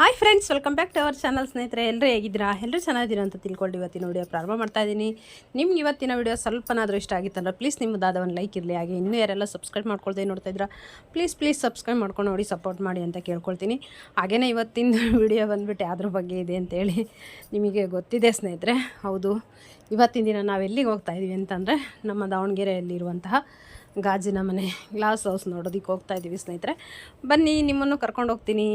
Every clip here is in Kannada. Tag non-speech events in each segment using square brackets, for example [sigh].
Hi friends welcome back to our channel ಸ್ನೇಹಿತರೆ. ಎಲ್ಲರೂ ಹೇಗಿದ್ದೀರಾ? ಎಲ್ಲರೂ ಚೆನ್ನಾಗಿದ್ದೀರಾ ಅಂತ ತಿಳ್ಕೊಂಡು ಇವತ್ತಿನ ವಿಡಿಯೋ ಪ್ರಾರಂಭ ಮಾಡ್ತಾ ಇದ್ದೀನಿ. ನಿಮ್ಗೆ ಇವತ್ತಿನ ವಿಡಿಯೋ ಸ್ವಲ್ಪನಾದರೂ ಇಷ್ಟ ಆಗಿತ್ತಂದ್ರೆ ಪ್ಲೀಸ್ ನಿಮ್ಮದಾದ ಒಂದು ಲೈಕ್ ಇರಲಿ. ಹಾಗೆ ಇನ್ನೂ ಯಾರೆಲ್ಲ ಸಬ್ಸ್ಕ್ರೈಬ್ ಮಾಡ್ಕೊಳ್ದೆ ನೋಡ್ತಾ ಇದ್ದೀರಾ ಪ್ಲೀಸ್ ಪ್ಲೀಸ್ ಸಬ್ಸ್ಕ್ರೈಬ್ ಮಾಡ್ಕೊಂಡು ನೋಡಿ ಸಪೋರ್ಟ್ ಮಾಡಿ ಅಂತ ಕೇಳ್ಕೊಳ್ತೀನಿ. ಹಾಗೆಯೇ ಇವತ್ತಿನ ವಿಡಿಯೋ ಬಂದುಬಿಟ್ಟು ಯಾವ್ದ್ರ ಬಗ್ಗೆ ಇದೆ ಅಂತೇಳಿ ನಿಮಗೆ ಗೊತ್ತಿದೆ ಸ್ನೇಹಿತರೆ. ಹೌದು, ಇವತ್ತಿನ ದಿನ ನಾವು ಎಲ್ಲಿಗೆ ಹೋಗ್ತಾ ಇದ್ದೀವಿ ಅಂತಂದರೆ ನಮ್ಮ ದಾವಣಗೆರೆಯಲ್ಲಿರುವಂತಹ ಗಾಜಿನ ಮನೆ ಗ್ಲಾಸ್ ಹೌಸ್ ನೋಡೋದಕ್ಕೆ ಹೋಗ್ತಾ ಇದ್ದೀವಿ ಸ್ನೇಹಿತರೆ. ಬನ್ನಿ, ನಿಮ್ಮನ್ನು ಕರ್ಕೊಂಡು ಹೋಗ್ತೀನಿ.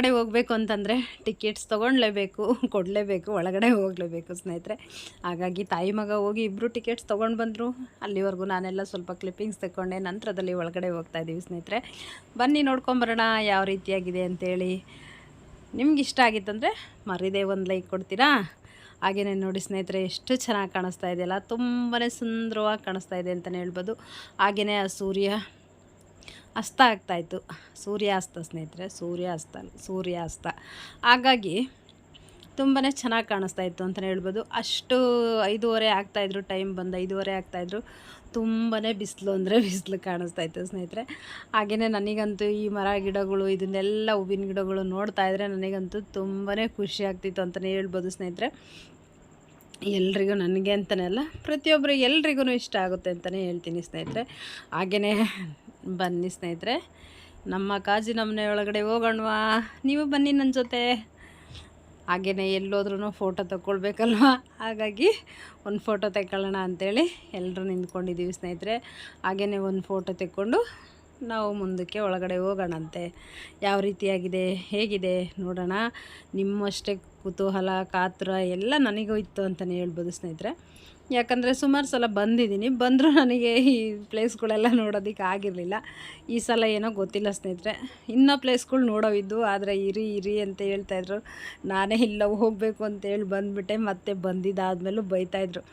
ಒಳಗಡೆ ಹೋಗಬೇಕು ಅಂತಂದರೆ ಟಿಕೆಟ್ಸ್ ತೊಗೊಳ್ಲೇಬೇಕು ಕೊಡಲೇಬೇಕು, ಒಳಗಡೆ ಹೋಗಲೇಬೇಕು ಸ್ನೇಹಿತರೆ. ಹಾಗಾಗಿ ತಾಯಿ ಮಗ ಹೋಗಿ ಇಬ್ಬರು ಟಿಕೆಟ್ಸ್ ತೊಗೊಂಡು ಬಂದರು. ಅಲ್ಲಿವರೆಗೂ ನಾನೆಲ್ಲ ಸ್ವಲ್ಪ ಕ್ಲಿಪ್ಪಿಂಗ್ಸ್ ತಗೊಂಡೆ ನಂತರದಲ್ಲಿ ಒಳಗಡೆ ಹೋಗ್ತಾ ಇದ್ದೀವಿ ಸ್ನೇಹಿತರೆ. ಬನ್ನಿ ನೋಡ್ಕೊಂಬರೋಣ ಯಾವ ರೀತಿಯಾಗಿದೆ ಅಂತೇಳಿ. ನಿಮ್ಗೆ ಇಷ್ಟ ಆಗಿತ್ತಂದರೆ ಮರಿದೇ ಒಂದು ಲೈಕ್ ಕೊಡ್ತೀರಾ? ಹಾಗೆಯೇ ನೋಡಿ ಸ್ನೇಹಿತರೆ, ಎಷ್ಟು ಚೆನ್ನಾಗಿ ಕಾಣಿಸ್ತಾ ಇದೆಯಲ್ಲ ತುಂಬಾ ಸುಂದರವಾಗಿ ಕಾಣಿಸ್ತಾ ಇದೆ ಅಂತಲೇ ಹೇಳ್ಬೋದು. ಹಾಗೆಯೇ ಆ ಸೂರ್ಯ ಅಸ್ತ ಆಗ್ತಾಯಿತ್ತು. ಸೂರ್ಯಾಸ್ತ ಸ್ನೇಹಿತರೆ, ಸೂರ್ಯಾಸ್ತ ಸೂರ್ಯಾಸ್ತ. ಹಾಗಾಗಿ ತುಂಬಾ ಚೆನ್ನಾಗಿ ಕಾಣಿಸ್ತಾ ಇತ್ತು ಅಂತಲೇ ಹೇಳ್ಬೋದು. ಅಷ್ಟು ಐದೂವರೆ ಆಗ್ತಾಯಿದ್ರು, ಟೈಮ್ ಬಂದು ಐದೂವರೆ ಆಗ್ತಾಯಿದ್ರು. ತುಂಬಾ ಬಿಸಿಲು ಅಂದರೆ [laughs] ಬಿಸಿಲು ಕಾಣಿಸ್ತಾ ಇತ್ತು ಸ್ನೇಹಿತರೆ. ಹಾಗೆಯೇ ನನಗಂತೂ ಈ ಮರ ಗಿಡಗಳು, ಇದನ್ನೆಲ್ಲ ಹೂವಿನ ಗಿಡಗಳು ನೋಡ್ತಾ ಇದ್ರೆ ನನಗಂತೂ ತುಂಬಾ ಖುಷಿ ಆಗ್ತಿತ್ತು ಅಂತಲೇ ಹೇಳ್ಬೋದು ಸ್ನೇಹಿತರೆ. ಎಲ್ರಿಗೂ ನನಗೆ ಅಂತಲೇ ಅಲ್ಲ ಪ್ರತಿಯೊಬ್ಬರು ಎಲ್ರಿಗೂ ಇಷ್ಟ ಆಗುತ್ತೆ ಅಂತಲೇ ಹೇಳ್ತೀನಿ ಸ್ನೇಹಿತರೆ. ಹಾಗೆಯೇ ಬನ್ನಿ ಸ್ನೇಹಿತರೆ. ನಮ್ಮ ಕಾಜಿನ ಒಳಗಡೆ ಹೋಗೋಣವಾ. ನೀವು ಬನ್ನಿ ನನ್ನ ಜೊತೆ. ಹಾಗೆಯೇ ಎಲ್ಲೋದ್ರೂ ಫೋಟೋ ತಗೊಳ್ಬೇಕಲ್ವ ಹಾಗಾಗಿ ಒಂದು ಫೋಟೋ ತೆಕ್ಕೊಳ್ಳೋಣ ಅಂಥೇಳಿ ಎಲ್ಲರೂ ನಿಂತ್ಕೊಂಡಿದ್ದೀವಿ ಸ್ನೇಹಿತರೆ. ಹಾಗೆಯೇ ಒಂದು ಫೋಟೋ ತೆಕ್ಕೊಂಡು ನಾವು ಮುಂದಕ್ಕೆ ಒಳಗಡೆ ಹೋಗೋಣಂತೆ. ಯಾವ ರೀತಿಯಾಗಿದೆ? ಹೇಗಿದೆ? ನೋಡೋಣ. ನಿಮ್ಮಷ್ಟೇ ಕುತೂಹಲ, ಕಾತುರ ಎಲ್ಲ ನನಗೂ ಇತ್ತು ಅಂತಲೇ ಹೇಳ್ಬೋದು ಸ್ನೇಹಿತರೆ. ಯಾಕಂದರೆ ಸುಮಾರು ಸಲ ಬಂದಿದ್ದೀನಿ. ಬಂದರೂ ನನಗೆ ಈ ಪ್ಲೇಸ್ಗಳೆಲ್ಲ ನೋಡೋದಕ್ಕೆ ಆಗಿರಲಿಲ್ಲ. ಈ ಸಲ ಏನೋ ಗೊತ್ತಿಲ್ಲ ಸ್ನೇಹಿತರೆ. ಇನ್ನೂ ಪ್ಲೇಸ್ಗಳು ನೋಡೋವಿದ್ದು, ಆದರೆ ಇರಿ ಇರಿ ಅಂತ ಹೇಳ್ತಾಯಿದ್ರು ನಾನೇ ಇಲ್ಲ ಹೋಗಬೇಕು ಅಂತೇಳಿ ಬಂದುಬಿಟ್ಟೆ, ಮತ್ತೆ ಬಂದಿದ್ದಾದ್ಮೇಲೂ ಬೈತಾಯಿದ್ರು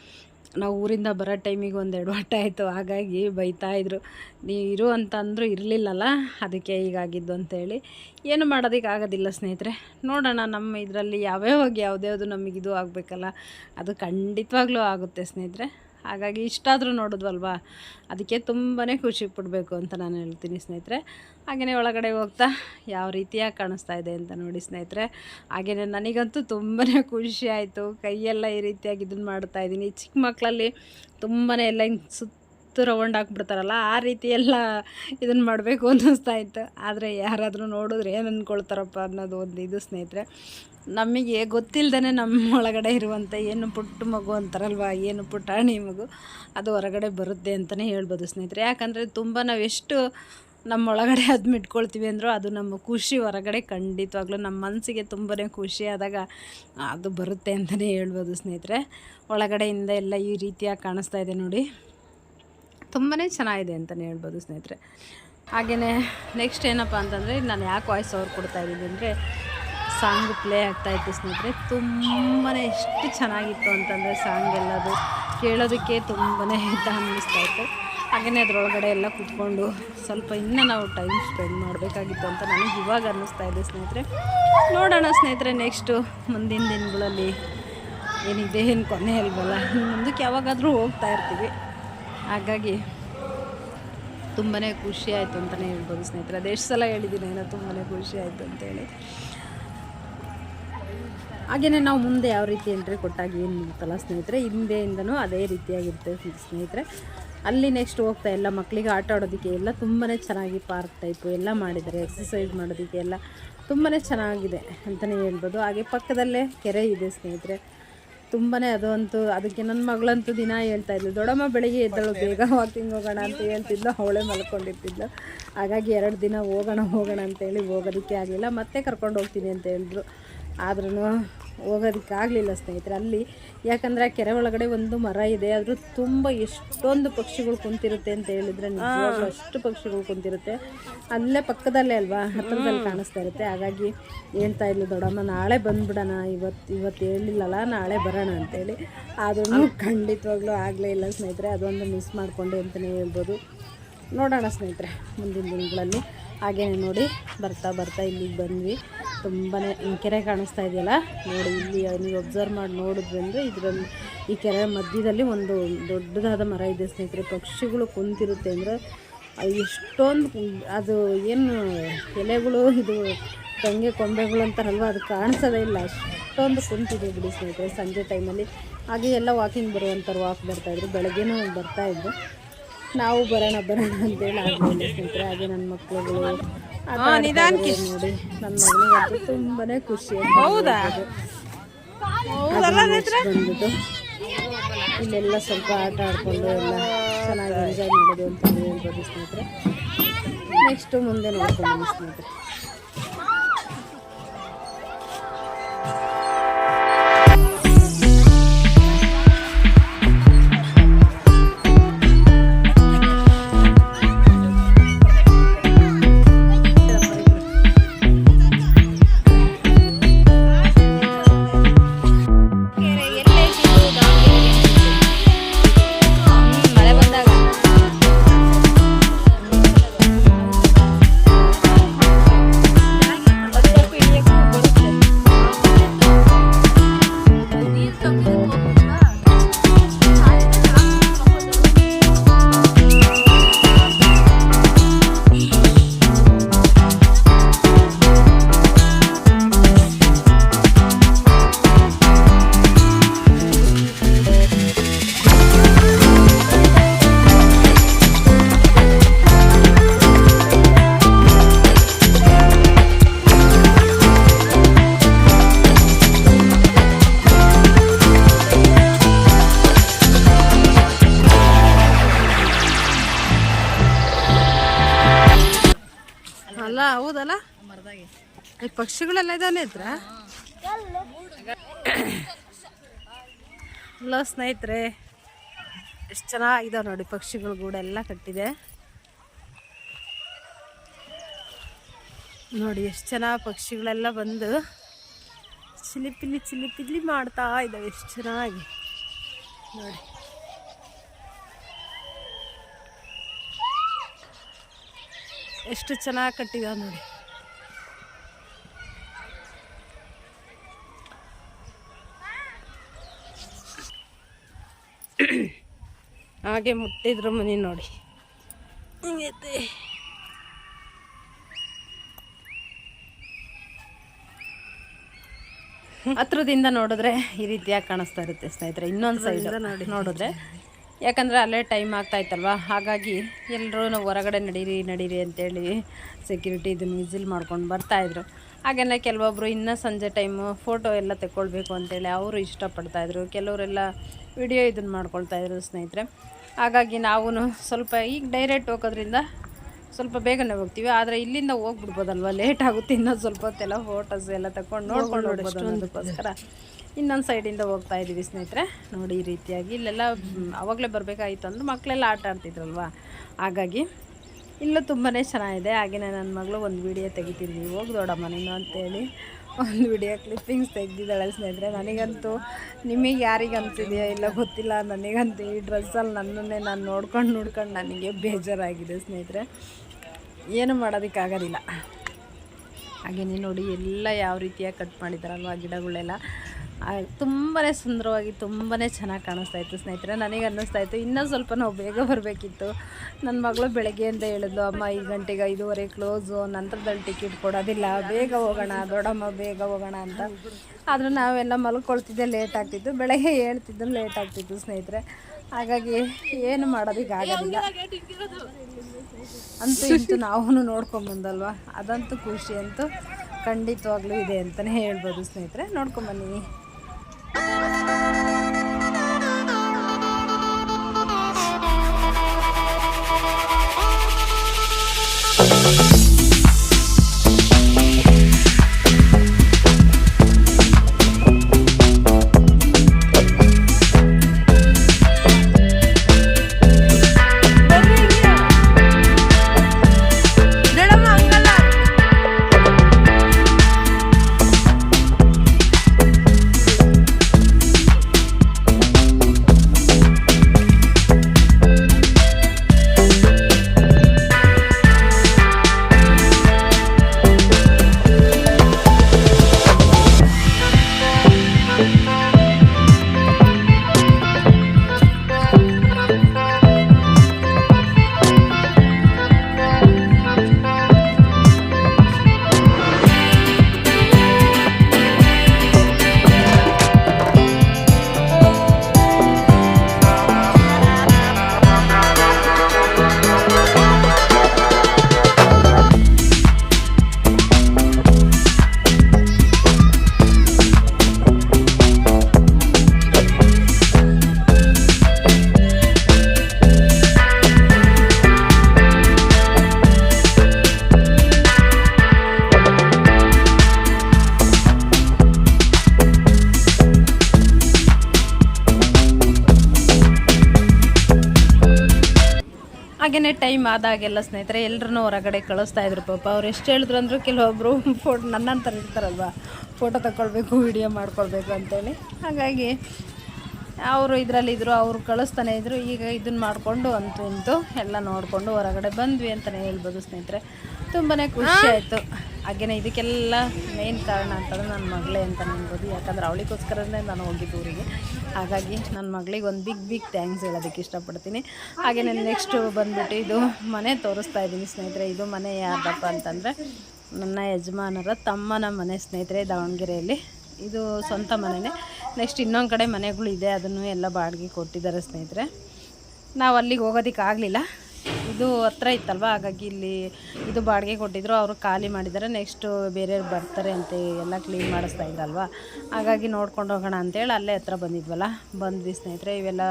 ನಾವು ಊರಿಂದ ಬರೋ ಟೈಮಿಗೆ ಒಂದು ವಾಟ ಆಯಿತು, ಹಾಗಾಗಿ ಬೈತಾಯಿದ್ರು ನೀ ಇರು ಅಂತ ಅಂದರೂ ಇರಲಿಲ್ಲಲ್ಲ, ಅದಕ್ಕೆ ಹೀಗಾಗಿದ್ದು ಅಂತೇಳಿ. ಏನು ಮಾಡೋದಕ್ಕೆ ಆಗೋದಿಲ್ಲ ಸ್ನೇಹಿತರೆ. ನೋಡೋಣ, ನಮ್ಮ ಇದರಲ್ಲಿ ಯಾವ್ಯಾವಾಗ ಯಾವುದ್ಯಾವುದು ನಮಗಿದು ಆಗಬೇಕಲ್ಲ, ಅದು ಖಂಡಿತವಾಗ್ಲೂ ಆಗುತ್ತೆ ಸ್ನೇಹಿತರೆ. ಹಾಗಾಗಿ ಇಷ್ಟಾದರೂ ನೋಡಿದ್ವಲ್ವಾ? ಅದಕ್ಕೆ ತುಂಬಾ ಖುಷಿ ಪಡಬೇಕು ಅಂತ ನಾನು ಹೇಳ್ತೀನಿ ಸ್ನೇಹಿತರೆ. ಹಾಗೆಯೇ ಒಳಗಡೆ ಹೋಗ್ತಾ ಯಾವ ರೀತಿಯಾಗಿ ಕಾಣಿಸ್ತಾ ಇದೆ ಅಂತ ನೋಡಿ ಸ್ನೇಹಿತರೆ. ಹಾಗೆಯೇ ನನಗಂತೂ ತುಂಬಾ ಖುಷಿ ಆಯಿತು. ಕೈಯೆಲ್ಲ ಈ ರೀತಿಯಾಗಿ ಇದನ್ನು ಮಾಡ್ತಾ ಇದ್ದೀನಿ. ಚಿಕ್ಕ ಮಕ್ಕಳಲ್ಲಿ ತುಂಬಾ ಎಲ್ಲ ಹಿಂಗೆ ಸುತ್ತು ರೌಂಡ್ ಹಾಕ್ಬಿಡ್ತಾರಲ್ಲ, ಆ ರೀತಿ ಎಲ್ಲ ಇದನ್ನು ಮಾಡಬೇಕು ಅನ್ನಿಸ್ತಾ ಇತ್ತು. ಆದರೆ ಯಾರಾದರೂ ನೋಡಿದ್ರೆ ಏನು ಅಂದ್ಕೊಳ್ತಾರಪ್ಪ ಅನ್ನೋದು ಒಂದು ಇದು ಸ್ನೇಹಿತರೆ. ನಮಗೆ ಗೊತ್ತಿಲ್ಲದೇ ನಮ್ಮ ಒಳಗಡೆ ಇರುವಂಥ ಏನು ಪುಟ್ಟ ಮಗು ಅಂತಾರಲ್ವ, ಏನು ಪುಟಾಣಿ ಮಗು, ಅದು ಹೊರಗಡೆ ಬರುತ್ತೆ ಅಂತಲೇ ಹೇಳ್ಬೋದು ಸ್ನೇಹಿತರೆ. ಯಾಕಂದರೆ ತುಂಬ ನಾವು ಎಷ್ಟು ನಮ್ಮ ಒಳಗಡೆ ಅದನ್ನ ಇಟ್ಕೊಳ್ತೀವಿ ಅಂದರೂ ಅದು ನಮ್ಮ ಖುಷಿ ಹೊರಗಡೆ ಖಂಡಿತವಾಗ್ಲೂ ನಮ್ಮ ಮನಸ್ಸಿಗೆ ತುಂಬಾ ಖುಷಿ ಆದಾಗ ಅದು ಬರುತ್ತೆ ಅಂತಲೇ ಹೇಳ್ಬೋದು ಸ್ನೇಹಿತರೆ. ಒಳಗಡೆಯಿಂದ ಎಲ್ಲ ಈ ರೀತಿಯಾಗಿ ಕಾಣಿಸ್ತಾ ಇದೆ ನೋಡಿ. ತುಂಬಾ ಚೆನ್ನಾಗಿದೆ ಅಂತಲೇ ಹೇಳ್ಬೋದು ಸ್ನೇಹಿತರೆ. ಹಾಗೆಯೇ ನೆಕ್ಸ್ಟ್ ಏನಪ್ಪ ಅಂತಂದರೆ ನಾನು ಯಾಕೆ ವಾಯ್ಸ್ ಅವ್ರು ಕೊಡ್ತಾ ಇದ್ದೀನಿ ಅಂದರೆ ಸಾಂಗ್ ಪ್ಲೇ ಆಗ್ತಾಯಿತ್ತು ಸ್ನೇಹಿತರೆ. ತುಂಬಾ ಎಷ್ಟು ಚೆನ್ನಾಗಿತ್ತು ಅಂತಂದರೆ ಸಾಂಗ್ ಎಲ್ಲದು. ಕೇಳೋದಕ್ಕೆ ತುಂಬಾ ಇದ್ದ ಅನ್ನಿಸ್ತಾ ಇತ್ತು. ಹಾಗೆಯೇ ಅದರೊಳಗಡೆ ಎಲ್ಲ ಕೂತ್ಕೊಂಡು ಸ್ವಲ್ಪ ಇನ್ನೂ ನಾವು ಟೈಮ್ ಸ್ಪೆಂಡ್ ಮಾಡಬೇಕಾಗಿತ್ತು ಅಂತ ನನಗೆ ಇವಾಗ ಅನ್ನಿಸ್ತಾ ಇದೆ ಸ್ನೇಹಿತರೆ. ನೋಡೋಣ ಸ್ನೇಹಿತರೆ ನೆಕ್ಸ್ಟು ಮುಂದಿನ ದಿನಗಳಲ್ಲಿ ಏನಿದೆ ಏನು ಕೊನೆ ಅಲ್ವಲ್ಲ. ಮುಂದಕ್ಕೆ ಯಾವಾಗಾದರೂ ಹೋಗ್ತಾ ಇರ್ತೀವಿ. ಹಾಗಾಗಿ ತುಂಬಾ ಖುಷಿ ಆಯಿತು ಅಂತಲೇ ಹೇಳ್ಬೋದು ಸ್ನೇಹಿತರೆ. ಅದೆಷ್ಟು ಸಲ ಹೇಳಿದ್ದೀನಿ ಏನೋ ತುಂಬಾ ಖುಷಿ ಆಯಿತು ಅಂತೇಳಿ. ಹಾಗೆಯೇ ನಾವು ಮುಂದೆ ಯಾವ ರೀತಿ ಎಂಟ್ರಿ ಕೊಟ್ಟಾಗ ಏನು ಇರುತ್ತಲ್ಲ ಸ್ನೇಹಿತರೆ, ಹಿಂದೆಯಿಂದನೂ ಅದೇ ರೀತಿಯಾಗಿರುತ್ತೆ ಸ್ನೇಹಿತರೆ. ಅಲ್ಲಿ ನೆಕ್ಸ್ಟ್ ಹೋಗ್ತಾ ಎಲ್ಲ ಮಕ್ಕಳಿಗೆ ಆಟ ಆಡೋದಕ್ಕೆ ಎಲ್ಲ ತುಂಬಾ ಚೆನ್ನಾಗಿ ಪಾರ್ಕ್ ಟೈಪು ಎಲ್ಲ ಮಾಡಿದ್ದಾರೆ ಎಕ್ಸಸೈಸ್ ಮಾಡೋದಕ್ಕೆ ಎಲ್ಲ ತುಂಬಾ ಚೆನ್ನಾಗಿದೆ ಅಂತಲೇ ಹೇಳ್ಬೋದು. ಹಾಗೆ ಪಕ್ಕದಲ್ಲೇ ಕೆರೆ ಇದೆ ಸ್ನೇಹಿತರೆ. ತುಂಬಾ ಅದಂತೂ ಅದಕ್ಕೆ ನನ್ನ ಮಗಳಂತೂ ದಿನ ಹೇಳ್ತಾ ಇದ್ಲು, ದೊಡ್ಡಮ್ಮ, ಬೆಳಿಗ್ಗೆ ಎದ್ದಳು, ಬೇಗ ವಾಕಿಂಗ್ ಹೋಗೋಣ ಅಂತ ಹೇಳ್ತಿದ್ಲು, ಅವಳೆ ಮಲ್ಕೊಂಡಿರ್ತಿದ್ಲು. ಹಾಗಾಗಿ ಎರಡು ದಿನ ಹೋಗೋಣ ಹೋಗೋಣ ಅಂತೇಳಿ ಹೋಗೋದಕ್ಕೆ ಆಗಲಿಲ್ಲ, ಮತ್ತೆ ಕರ್ಕೊಂಡು ಹೋಗ್ತೀನಿ ಅಂತ ಹೇಳಿದ್ರು. ಆದ್ರೂ ಹೋಗೋದಕ್ಕೆ ಆಗಲಿಲ್ಲ ಸ್ನೇಹಿತರೆ ಅಲ್ಲಿ ಯಾಕಂದರೆ ಆ ಕೆರೆ ಒಳಗಡೆ ಒಂದು ಮರ ಇದೆ ಆದರೂ ತುಂಬ ಎಷ್ಟೊಂದು ಪಕ್ಷಿಗಳು ಕುಂತಿರುತ್ತೆ ಅಂತ ಹೇಳಿದ್ರೆ ಅಷ್ಟು ಪಕ್ಷಿಗಳು ಕುಂತಿರುತ್ತೆ. ಅಲ್ಲೇ ಪಕ್ಕದಲ್ಲೇ ಅಲ್ವಾ ಹತ್ತಿರದಲ್ಲಿ ಕಾಣಿಸ್ತಾ ಇರುತ್ತೆ. ಹಾಗಾಗಿ ಹೇಳ್ತಾ ಇದ್ಲು ದೊಡ್ಡಮ್ಮ ನಾಳೆ ಬಂದುಬಿಡೋಣ ಇವತ್ತು ಇವತ್ತು ಹೇಳಿಲ್ಲಲ್ಲ ನಾಳೆ ಬರೋಣ ಅಂತೇಳಿ. ಆದ್ರೂ ಖಂಡಿತವಾಗ್ಲೂ ಆಗಲೇ ಇಲ್ಲ ಸ್ನೇಹಿತರೆ ಅದೊಂದು ಮಿಸ್ ಮಾಡಿಕೊಂಡೆ ಅಂತಲೇ ಹೇಳ್ಬೋದು. ನೋಡೋಣ ಸ್ನೇಹಿತರೆ ಮುಂದಿನ ದಿನಗಳಲ್ಲಿ. ಹಾಗೇ ನೋಡಿ ಬರ್ತಾ ಬರ್ತಾ ಇಲ್ಲಿಗೆ ಬಂದ್ವಿ. ತುಂಬಾ ಕೆರೆ ಕಾಣಿಸ್ತಾ ಇದೆಯಲ್ಲ? ನೋಡಿ, ಇಲ್ಲಿ ನೀವು ಒಬ್ಸರ್ವ್ ಮಾಡಿ ನೋಡಿದ್ರೆ ಇದರಲ್ಲಿ ಈ ಕೆರೆ ಮಧ್ಯದಲ್ಲಿ ಒಂದು ದೊಡ್ಡದಾದ ಮರ ಇದೆ ಸ್ನೇಹಿತರೆ. ಪಕ್ಷಿಗಳು ಕುಂತಿರುತ್ತೆ ಅಂದರೆ ಅದು ಎಷ್ಟೊಂದು ಅದು ಏನು ಎಲೆಗಳು, ಇದು ತೆಂಗೆ ಕೊಂಬೆಗಳು ಅಂತಾರಲ್ವ? ಅದು ಕಾಣಿಸೋದೇ ಇಲ್ಲ. ಅಷ್ಟೊಂದು ಕುಂತಿದೆ ಬಿಡಿ ಸ್ನೇಹಿತರೆ ಸಂಜೆ ಟೈಮಲ್ಲಿ ಹಾಗೆ ಎಲ್ಲ ವಾಕಿಂಗ್ ಬರುವಂಥವ್ರು ವಾಕ್ ಬರ್ತಾಯಿದ್ರು ಬೆಳಗ್ಗೆನೂ ಬರ್ತಾಯಿದ್ರು ನಾವು ಬರೋಣ ಬರೋಣ ಅಂತೇಳಿ ಆಗಲಿಲ್ಲ ಸ್ನೇಹಿತರೆ. ಹಾಗೆ ನನ್ನ ಮಕ್ಕಳುಗಳು ನೋಡಿ ನನ್ನ ತುಂಬಾನೇ ಖುಷಿ ಹೌದಾ? ಬಂದ್ಬಿಟ್ಟು ಇಲ್ಲೆಲ್ಲ ಸ್ವಲ್ಪ ಆಟ ಆಡ್ಕೊಂಡು ಎಲ್ಲ ಚೆನ್ನಾಗಿ ಎಂಜಾಯ್ ಮಾಡೋದು ಅಂತ ಹೇಳ್ಬೋದು ಸ್ನೇಹಿತರೆ. ನೆಕ್ಸ್ಟು ಮುಂದೆ ನೋಡ್ಕೊಂಡು ಸ್ನೇಹಿತರೆ. ಪಕ್ಷಿಗಳೆಲ್ಲ ಇದಾವೆ ಇದ್ರ? ಹಲೋ ಸ್ನೇಹಿತರೆ, ಎಷ್ಟು ಚೆನ್ನಾಗಿದಾವೆ ನೋಡಿ ಪಕ್ಷಿಗಳು, ಗೂಡೆಲ್ಲ ಕಟ್ಟಿದೆ. ನೋಡಿ ಎಷ್ಟು ಚೆನ್ನಾಗಿ ಪಕ್ಷಿಗಳೆಲ್ಲ ಬಂದು ಚಿಲಿಪಿಲಿ ಚಿಲಿಪಿಲಿ ಮಾಡ್ತಾ ಇದ್ದಾವೆ ಎಷ್ಟು ಚೆನ್ನಾಗಿ. ನೋಡಿ. ಎಷ್ಟು ಚೆನ್ನಾಗಿ ಕಟ್ಟಿದಾವೆ ನೋಡಿ. ಹಾಗೆ ಮುಟ್ಟಿದ್ರು ಮನೆ ನೋಡಿ. ಹಿಂಗೈತೆ. ಹತ್ರದಿಂದ ನೋಡಿದ್ರೆ ಈ ರೀತಿಯಾಗಿ ಕಾಣಿಸ್ತಾ ಇರುತ್ತೆ ಸ್ನೇಹಿತರೆ ಇನ್ನೊಂದು ಸೈಡ್ ನೋಡಿ. ನೋಡಿದ್ರೆ. ಯಾಕಂದರೆ ಅಲ್ಲೇ ಟೈಮ್ ಆಗ್ತಾ ಇತ್ತಲ್ವ? ಹಾಗಾಗಿ ಎಲ್ಲರೂ ನಾವು ಹೊರಗಡೆ ನಡೀರಿ ನಡೀರಿ ಅಂತೇಳಿ ಸೆಕ್ಯೂರಿಟಿ ಇದನ್ನು ವಿಸಿಲ್ ಮಾಡ್ಕೊಂಡು ಬರ್ತಾಯಿದ್ರು ಹಾಗೆಲ್ಲ ಕೆಲವೊಬ್ಬರು ಇನ್ನೂ ಸಂಜೆ ಟೈಮು ಫೋಟೋ ಎಲ್ಲ ತೆಕ್ಕೊಳ್ಬೇಕು ಅಂತೇಳಿ ಅವರು ಇಷ್ಟಪಡ್ತಾಯಿದ್ರು ಕೆಲವರೆಲ್ಲ ವಿಡಿಯೋ ಇದನ್ನು ಮಾಡ್ಕೊಳ್ತಾಯಿದ್ರು ಸ್ನೇಹಿತರೆ. ಹಾಗಾಗಿ ನಾವು ಸ್ವಲ್ಪ ಈಗ ಡೈರೆಕ್ಟ್ ಹೋಗೋದ್ರಿಂದ ಸ್ವಲ್ಪ ಬೇಗನೆ ಹೋಗ್ತೀವಿ. ಆದರೆ ಇಲ್ಲಿಂದ ಹೋಗ್ಬಿಡ್ಬೋದಲ್ವ? ಲೇಟ್ ಆಗುತ್ತೆ. ಇನ್ನೊಂದು ಸ್ವಲ್ಪ ಹೊತ್ತೆಲ್ಲ ಫೋಟೋಸ್ ಎಲ್ಲ ತಗೊಂಡು ನೋಡ್ಕೊಂಡು ಹೋಗ್ಬೋದು ಅನ್ನೋದಕ್ಕೋಸ್ಕರ. ಇನ್ನೊಂದು ಸೈಡಿಂದ ಹೋಗ್ತಾ ಇದ್ದೀವಿ ಸ್ನೇಹಿತರೆ. ನೋಡಿ ಈ ರೀತಿಯಾಗಿ. ಇಲ್ಲೆಲ್ಲ ಅವಾಗಲೇ ಬರಬೇಕಾಗಿತ್ತು ಅಂದ್ರೆ ಮಕ್ಕಳೆಲ್ಲ ಆಟ ಆಡ್ತಿದ್ರಲ್ವ? ಹಾಗಾಗಿ ಇಲ್ಲೂ ತುಂಬಾ ಚೆನ್ನಾಗಿದೆ. ಹಾಗೆಯೇ ನನ್ನ ಮಗಳು ಒಂದು ವಿಡಿಯೋ ತೆಗಿತಿದ್ವಿ. ಹೋಗಿ ದೊಡ್ಡಮ್ಮ ನೀನು ಅಂತೇಳಿ. ಒಂದು ವಿಡಿಯೋ ಕ್ಲಿಪ್ಪಿಂಗ್ಸ್ ತೆಗ್ದಿದ್ದಾಳೆ ಸ್ನೇಹಿತರೆ. ನನಗಂತೂ ನಿಮಗೆ ಯಾರಿಗೆ ಇಲ್ಲ ಗೊತ್ತಿಲ್ಲ, ನನಗಂತೂ ಈ ಡ್ರೆಸ್ಸಲ್ಲಿ ನನ್ನನ್ನೇ ನಾನು ನೋಡ್ಕೊಂಡು ನೋಡ್ಕೊಂಡು ನನಗೆ ಬೇಜಾರಾಗಿದೆ ಸ್ನೇಹಿತರೆ. ಏನು ಮಾಡೋದಕ್ಕಾಗೋದಿಲ್ಲ. ಹಾಗೆಯೇ ನೋಡಿ ಎಲ್ಲ ಯಾವ ರೀತಿಯಾಗಿ ಕಟ್ ಮಾಡಿದಾರಲ್ವ ಗಿಡಗಳೆಲ್ಲ. ತುಂಬಾ ಸುಂದರವಾಗಿ ತುಂಬಾ ಚೆನ್ನಾಗಿ ಕಾಣಿಸ್ತಾ ಇತ್ತು ಸ್ನೇಹಿತರೆ. ನನಗೆ ಅನ್ನಿಸ್ತಾ ಇತ್ತು, ಇನ್ನೂ ಸ್ವಲ್ಪ ನಾವು ಬೇಗ ಬರಬೇಕಿತ್ತು. ನನ್ನ ಮಗಳು ಅಂತ ಹೇಳಿದ್ಲು, ಅಮ್ಮ, ಈ ಗಂಟೆಗೆ ಐದೂವರೆ ಕ್ಲೋಸು ನಂತರದಲ್ಲಿ ಟಿಕೆಟ್ ಕೊಡೋದಿಲ್ಲ ಬೇಗ ಹೋಗೋಣ, ದೊಡ್ಡಮ್ಮ, ಬೇಗ ಹೋಗೋಣ ಅಂತ. ಆದರೆ ನಾವೆಲ್ಲ ಮಲ್ಕೊಳ್ತಿದ್ದೆ ಲೇಟ್ ಆಗ್ತಿತ್ತು. ಬೆಳಗ್ಗೆ ಹೇಳ್ತಿದ್ದು ಲೇಟ್ ಆಗ್ತಿತ್ತು ಸ್ನೇಹಿತರೆ. ಹಾಗಾಗಿ ಏನು ಮಾಡೋದಕ್ಕೆ ಆಗೋದಿಲ್ಲ. ಅಂತೂ ಇಂತೂ ನಾವು ನೋಡ್ಕೊಂಬಂದಲ್ವ ಅದಂತೂ ಖುಷಿ ಅಂತೂ ಖಂಡಿತವಾಗ್ಲೂ ಇದೆ ಅಂತಲೇ ಹೇಳ್ಬೋದು ಸ್ನೇಹಿತರೆ. ನೋಡ್ಕೊಂಬನ್ನಿ ನಾಲ್ಕನೇ ಟೈಮ್ ಆದಾಗೆಲ್ಲ ಸ್ನೇಹಿತರೆ ಎಲ್ಲರೂ ಹೊರಗಡೆ ಕಳಿಸ್ತಾ ಇದ್ರು. ಪಾಪ ಅವ್ರು ಎಷ್ಟು ಹೇಳಿದ್ರು ಅಂದರು ಕೆಲವೊಬ್ಬರು ಫೋಟೋ ನನ್ನಂತರ ಇರ್ತಾರಲ್ವ? ಫೋಟೋ ತಗೊಳ್ಬೇಕು ವಿಡಿಯೋ ಮಾಡ್ಕೊಳ್ಬೇಕು ಅಂತೇಳಿ. ಹಾಗಾಗಿ ಅವರು ಇದರಲ್ಲಿ ಇದ್ರು ಅವ್ರು ಕಳಿಸ್ತಾನೆ ಇದ್ರು. ಈಗ ಇದನ್ನು ಮಾಡಿಕೊಂಡು ಅಂತೂ ಇಂತೂ ಎಲ್ಲ ನೋಡಿಕೊಂಡು ಹೊರಗಡೆ ಬಂದ್ವಿ ಅಂತಲೇ ಹೇಳ್ಬೋದು ಸ್ನೇಹಿತರೆ. ತುಂಬಾ ಖುಷಿ ಆಯಿತು. ಹಾಗೆಯೇ ಇದಕ್ಕೆಲ್ಲ ಮೇನ್ ಕಾರಣ ಅಂತಂದ್ರೆ ನನ್ನ ಮಗಳೇ ಅಂತ ಅನ್ಬೋದು ಯಾಕಂದ್ರೆ ಅವಳಿಗೋಸ್ಕರನೇ ನಾನು ಹೋಗಿದ್ದು ಊರಿಗೆ. ಹಾಗಾಗಿ ನನ್ನ ಮಗಳಿಗೆ ಒಂದು ಬಿಗ್ ಬಿಗ್ ಥ್ಯಾಂಕ್ಸ್ ಹೇಳೋದಕ್ಕೆ ಇಷ್ಟಪಡ್ತೀನಿ. ಹಾಗೆ ನಾನು ನೆಕ್ಸ್ಟು ಬಂದ್ಬಿಟ್ಟು ಇದು ಮನೆ ತೋರಿಸ್ತಾ ಇದ್ದೀನಿ ಸ್ನೇಹಿತರೆ. ಇದು ಮನೆ ಯಾರ್ದಪ್ಪ ಅಂತಂದರೆ ನನ್ನ ಯಜಮಾನರ ತಮ್ಮನ ಮನೆ ಸ್ನೇಹಿತರೆ ದಾವಣಗೆರೆಯಲ್ಲಿ. ಇದು ಸ್ವಂತ ಮನೆಯೇ ನೆಕ್ಸ್ಟ್ ಇನ್ನೊಂದು ಕಡೆ ಮನೆಗಳು ಇದೆ. ಅದನ್ನು ಎಲ್ಲ ಬಾಡಿಗೆ ಕೊಟ್ಟಿದ್ದಾರೆ ಸ್ನೇಹಿತರೆ. ನಾವು ಅಲ್ಲಿಗೆ ಹೋಗೋದಕ್ಕೆ ಆಗಲಿಲ್ಲ ಇದು ಹತ್ರ ಇತ್ತಲ್ವ? ಹಾಗಾಗಿ ಇಲ್ಲಿ ಇದು ಬಾಡಿಗೆ ಕೊಟ್ಟಿದ್ರು, ಅವರು ಖಾಲಿ ಮಾಡಿದ್ದಾರೆ. ನೆಕ್ಸ್ಟು ಬೇರೆಯವ್ರು ಬರ್ತಾರೆ ಅಂತ ಎಲ್ಲ ಕ್ಲೀನ್ ಮಾಡಿಸ್ತಾ ಇದ್ರಲ್ವ? ಹಾಗಾಗಿ ನೋಡ್ಕೊಂಡು ಹೋಗೋಣ ಅಂತೇಳಿ ಅಲ್ಲೇ ಹತ್ರ ಬಂದಿದ್ವಲ್ಲ? ಬಂದ್ವಿ ಸ್ನೇಹಿತರೆ, ಇವೆಲ್ಲ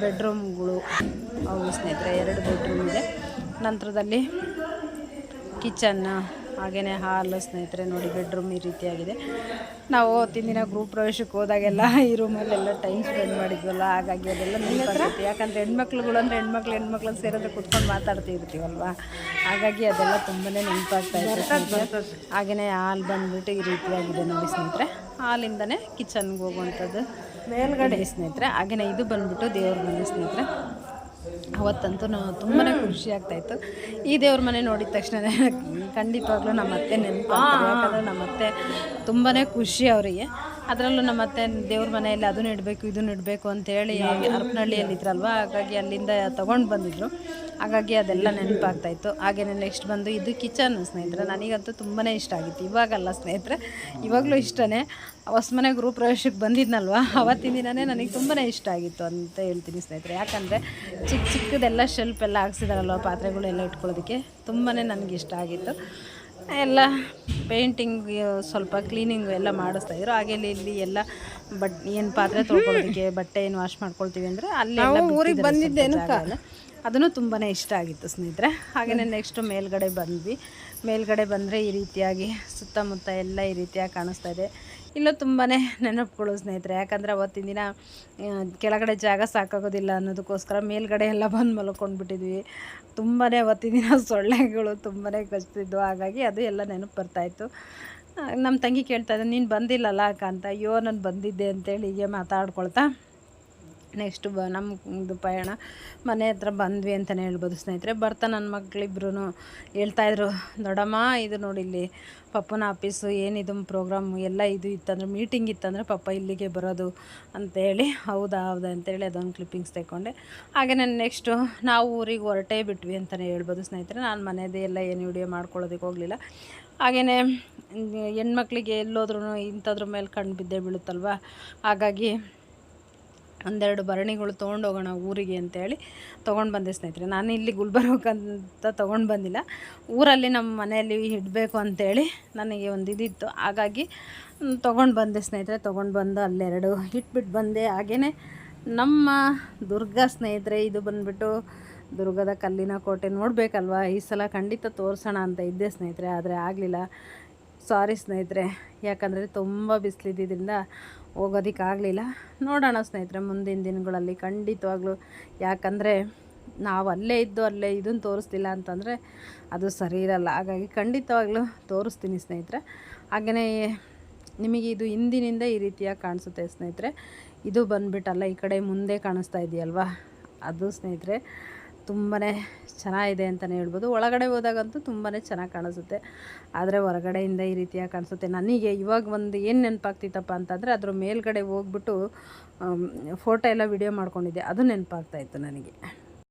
ಬೆಡ್ರೂಮ್ಗಳು ಅವು ಸ್ನೇಹಿತರೆ, ಎರಡು ಬೆಡ್ರೂಮ್ ಇದೆ. ನಂತರದಲ್ಲಿ ಕಿಚನ್ ಹಾಗೆಯೇ ಹಾಲು ಸ್ನೇಹಿತರೆ ನೋಡಿ ಬೆಡ್ರೂಮ್ ಈ ರೀತಿಯಾಗಿದೆ. ನಾವು ಅವತ್ತಿನ ದಿನ ಗ್ರೂಪ್ ಪ್ರವೇಶಕ್ಕೆ ಹೋದಾಗೆಲ್ಲ ಈ ರೂಮಲ್ಲೆಲ್ಲ ಟೈಮ್ ಸ್ಪೆಂಡ್ ಮಾಡಿದ್ವಲ್ಲ ಹಾಗಾಗಿ ಅದೆಲ್ಲ ನೆನಪಾಗುತ್ತೆ ಯಾಕಂದರೆ ಹೆಣ್ಮಕ್ಳುಗಳು ಅಂದರೆ ಹೆಣ್ಮಕ್ಳು ಹೆಣ್ಮಕ್ಳು ಸೇರಿದ್ರೆ ಕುತ್ಕೊಂಡು ಮಾತಾಡ್ತಿರ್ತೀವಲ್ವ? ಹಾಗಾಗಿ ಅದೆಲ್ಲ ತುಂಬಾ ನೆನಪಾಗ್ತಾ ಇದೆ ಹಾಗೆಯೇ ಹಾಲು ಬಂದ್ಬಿಟ್ಟು ಈ ರೀತಿಯಾಗಿದೆ ನೋಡಿ ಸ್ನೇಹಿತರೆ. ಹಾಲಿಂದನೇ ಕಿಚನ್ಗೆ ಹೋಗುವಂಥದ್ದು. ಮೇಲ್ಗಡೆ? ಸ್ನೇಹಿತರೆ. ಹಾಗೆಯೇ ಇದು ಬಂದ್ಬಿಟ್ಟು ದೇವ್ರ ಮನೆ ಸ್ನೇಹಿತರೆ. ಅವತ್ತಂತೂ ನಾವು ತುಂಬಾ ಖುಷಿ ಆಗ್ತಾಯಿತ್ತು. ಈ ದೇವ್ರ ಮನೆ ನೋಡಿದ ತಕ್ಷಣ [laughs] ಖಂಡಿತವಾಗ್ಲೂ ನಮ್ಮ ಅತ್ತೆ ನೆನಪು ಯಾಕಂದರೆ ನಮ್ಮ ಅತ್ತೆ ತುಂಬಾ ಖುಷಿ ಅವರಿಗೆ. ಅದರಲ್ಲೂ ನಮ್ಮ ಅತ್ತೆ ದೇವ್ರ ಮನೆಯಲ್ಲಿ ಅದನ್ನು ಇಡಬೇಕು ಇದನ್ನು ಇಡಬೇಕು ಅಂತೇಳಿ ಹರಪನಹಳ್ಳಿಯಲ್ಲಿ ಇದ್ರಲ್ವ? ಹಾಗಾಗಿ ಅಲ್ಲಿಂದ ತೊಗೊಂಡು ಬಂದಿದ್ರು. ಹಾಗಾಗಿ ಅದೆಲ್ಲ ನೆನಪಾಗ್ತಾಯಿತ್ತು ಹಾಗೆಯೇ ನೆಕ್ಸ್ಟ್ ಬಂದು ಇದು ಕಿಚನ್ ಸ್ನೇಹಿತರೆ, ನನಗಂತೂ ತುಂಬಾ ಇಷ್ಟ ಆಗಿತ್ತು. ಇವಾಗಲ್ಲ ಸ್ನೇಹಿತರೆ, ಇವಾಗಲೂ ಇಷ್ಟನೇ. ಹೊಸ ಮನೆ ಗೃಹ ಪ್ರವೇಶಕ್ಕೆ ಬಂದಿದ್ನಲ್ವ? ಅವತ್ತಿನ ದಿನವೇ ನನಗೆ ತುಂಬಾ ಇಷ್ಟ ಆಗಿತ್ತು ಅಂತ ಹೇಳ್ತೀನಿ ಸ್ನೇಹಿತರೆ. ಯಾಕಂದರೆ ಚಿಕ್ಕ ಚಿಕ್ಕದೆಲ್ಲ ಶೆಲ್ಫ್ ಎಲ್ಲ ಹಾಕ್ಸಿದಾರಲ್ವ ಪಾತ್ರೆಗಳೆಲ್ಲ ಇಟ್ಕೊಳ್ಳೋದಕ್ಕೆ? ತುಂಬಾ ನನಗೆ ಇಷ್ಟ ಆಗಿತ್ತು. ಎಲ್ಲ ಪೇಂಟಿಂಗ್ ಸ್ವಲ್ಪ ಕ್ಲೀನಿಂಗ್ ಎಲ್ಲ ಮಾಡಿಸ್ತಾಯಿದ್ರು ಹಾಗೆ ಇಲ್ಲಿ ಎಲ್ಲ ಬಟ್ ಏನು ಪಾತ್ರೆ ತೊಳ್ಕೊಳ್ಳೋದಕ್ಕೆ ಬಟ್ಟೆ ಏನು ವಾಶ್ ಮಾಡ್ಕೊಳ್ತೀವಿ ಅಂದರೆ ಅಲ್ಲಿ ಊರಿಗೆ ಬಂದಿದ್ದೇನು ಅದನ್ನು ತುಂಬಾ ಇಷ್ಟ ಆಗಿತ್ತು ಸ್ನೇಹಿತರೆ. ಹಾಗೆಯೇ ನೆಕ್ಸ್ಟು ಮೇಲ್ಗಡೆ ಬಂದ್ವಿ. ಮೇಲ್ಗಡೆ ಬಂದರೆ ಈ ರೀತಿಯಾಗಿ ಸುತ್ತಮುತ್ತ ಎಲ್ಲ ಈ ರೀತಿಯಾಗಿ ಕಾಣಿಸ್ತಾ ಇದೆ. ಇಲ್ಲೂ ತುಂಬಾ ನೆನಪುಗಳು ಸ್ನೇಹಿತರೆ, ಯಾಕಂದರೆ ಅವತ್ತಿನ ದಿನ ಕೆಳಗಡೆ ಜಾಗ ಸಾಕಾಗೋದಿಲ್ಲ ಅನ್ನೋದಕ್ಕೋಸ್ಕರ ಮೇಲ್ಗಡೆ ಎಲ್ಲ ಬಂದು ಮಲ್ಕೊಂಡ್ಬಿಟ್ಟಿದ್ವಿ. ತುಂಬಾ ಅವತ್ತಿನ ದಿನ [laughs] ಸೊಳ್ಳೆಗಳು ತುಂಬಾ ಕಚ್ತಿದ್ವು. ಹಾಗಾಗಿ ಅದು ಎಲ್ಲ ನೆನಪು ಬರ್ತಾಯಿತ್ತು ನಮ್ಮ ತಂಗಿ ಕೇಳ್ತಾ ನೀನು ಬಂದಿಲ್ಲಲ್ಲ ಅಕ್ಕ ಅಂತ. ಅಯ್ಯೋ, ನಾನು ಬಂದಿದ್ದೆ ಅಂತೇಳಿ ಹೀಗೆ ಮಾತಾಡ್ಕೊಳ್ತಾ ನೆಕ್ಸ್ಟು ಬ ನಮ್ಮದು ಪಯಣ ಮನೆ ಹತ್ರ ಬಂದ್ವಿ ಅಂತಲೇ ಹೇಳ್ಬೋದು ಸ್ನೇಹಿತರೆ. ಬರ್ತಾ ನನ್ನ ಮಕ್ಕಳಿಬ್ರು ಹೇಳ್ತಾಯಿದ್ರು ದೊಡ್ಡಮ್ಮ ಇದು ನೋಡಿ ಇಲ್ಲಿ ಪಪ್ಪನ ಆಫೀಸು ಏನಿದು ಪ್ರೋಗ್ರಾಮು ಎಲ್ಲ ಇದು ಇತ್ತಂದ್ರೆ ಮೀಟಿಂಗ್ ಇತ್ತಂದರೆ ಪಪ್ಪ ಇಲ್ಲಿಗೆ ಬರೋದು ಅಂತೇಳಿ ಹೌದಾ ಹೌದಾ ಅಂತೇಳಿ ಅದೊಂದು ಕ್ಲಿಪ್ಪಿಂಗ್ಸ್ ತೆಕ್ಕೊಂಡೆ. ಹಾಗೆ ನಾನು ನೆಕ್ಸ್ಟು ನಾವು ಊರಿಗೆ ಹೊರಟೇ ಬಿಟ್ವಿ ಅಂತಲೇ ಹೇಳ್ಬೋದು ಸ್ನೇಹಿತರೆ. ನಾನು ಮನೆಯದೇ ಎಲ್ಲ ಏನು ವಿಡಿಯೋ ಮಾಡ್ಕೊಳ್ಳೋದಕ್ಕೆ ಹೋಗಲಿಲ್ಲ. ಹಾಗೆಯೇ ಹೆಣ್ಮಕ್ಳಿಗೆ ಎಲ್ಲೋದ್ರೂ ಇಂಥದ್ರ ಮೇಲೆ ಕಣ್ಣು ಬಿದ್ದೇ ಬೀಳುತ್ತಲ್ವ? ಹಾಗಾಗಿ ಒಂದೆರಡು ಭರಣಿಗಳು ತೊಗೊಂಡೋಗೋಣ ಊರಿಗೆ ಅಂತೇಳಿ ತೊಗೊಂಡು ಬಂದೆ ಸ್ನೇಹಿತರೆ. ನಾನು ಇಲ್ಲಿ ಗುಲ್ಬರ್ಗಂತ ತೊಗೊಂಡು ಬಂದಿಲ್ಲ. ಊರಲ್ಲಿ ನಮ್ಮ ಮನೆಯಲ್ಲಿ ಇಡಬೇಕು ಅಂತೇಳಿ ನನಗೆ ಒಂದು ಇದಿತ್ತು. ಹಾಗಾಗಿ ತೊಗೊಂಡು ಬಂದೆ ಸ್ನೇಹಿತರೆ, ತೊಗೊಂಡು ಬಂದು ಅಲ್ಲೆರಡು ಇಟ್ಬಿಟ್ಟು ಬಂದೆ. ಹಾಗೆಯೇ ನಮ್ಮ ದುರ್ಗ ಸ್ನೇಹಿತರೆ, ಇದು ಬಂದುಬಿಟ್ಟು ದುರ್ಗದ ಕಲ್ಲಿನ ಕೋಟೆ ನೋಡಬೇಕಲ್ವ? ಈ ಸಲ ಖಂಡಿತ ತೋರಿಸೋಣ ಅಂತ ಇದ್ದೆ ಸ್ನೇಹಿತರೆ, ಆದರೆ ಆಗಲಿಲ್ಲ. ಸಾರಿ ಸ್ನೇಹಿತರೆ, ಯಾಕಂದರೆ ತುಂಬ ಬಿಸಿಲಿದ್ದರಿಂದ ಹೋಗೋದಕ್ಕಾಗಲಿಲ್ಲ. ನೋಡೋಣ ಸ್ನೇಹಿತರೆ, ಮುಂದಿನ ದಿನಗಳಲ್ಲಿ ಖಂಡಿತವಾಗ್ಲೂ. ಯಾಕಂದರೆ ನಾವು ಅಲ್ಲೇ ಇದ್ದು ಅಲ್ಲೇ ಇದನ್ನು ತೋರಿಸ್ತಿಲ್ಲ ಅಂತಂದರೆ ಅದು ಸರಿ ಇರಲ್ಲ. ಹಾಗಾಗಿ ಖಂಡಿತವಾಗ್ಲೂ ತೋರಿಸ್ತೀನಿ ಸ್ನೇಹಿತರೆ. ಹಾಗೆಯೇ ನಿಮಗೆ ಇದು ಹಿಂದಿನಿಂದ ಈ ರೀತಿಯಾಗಿ ಕಾಣಿಸುತ್ತೆ ಸ್ನೇಹಿತರೆ. ಇದು ಬಂದುಬಿಟ್ಟಲ್ಲ, ಈ ಕಡೆ ಮುಂದೆ ಕಾಣಿಸ್ತಾ ಇದೆಯಲ್ವಾ? ಅದು ಸ್ನೇಹಿತರೆ ತುಂಬಾ ಚೆನ್ನಾಗಿದೆ ಅಂತಲೇ ಹೇಳ್ಬೋದು. ಒಳಗಡೆ ಹೋದಾಗಂತೂ ತುಂಬಾ ಚೆನ್ನಾಗಿ ಕಾಣಿಸುತ್ತೆ. ಆದರೆ ಹೊರಗಡೆಯಿಂದ ಈ ರೀತಿಯಾಗಿ ಕಾಣಿಸುತ್ತೆ. ನನಗೆ ಇವಾಗ ಒಂದು ಏನು ನೆನಪಾಗ್ತಿತ್ತಪ್ಪ ಅಂತಂದರೆ ಅದ್ರ ಮೇಲ್ಗಡೆ ಹೋಗ್ಬಿಟ್ಟು ಫೋಟೋ ಎಲ್ಲ ವಿಡಿಯೋ ಮಾಡ್ಕೊಂಡಿದ್ದೆ. ಅದು ನೆನಪಾಗ್ತಾಯಿತ್ತು ನನಗೆ.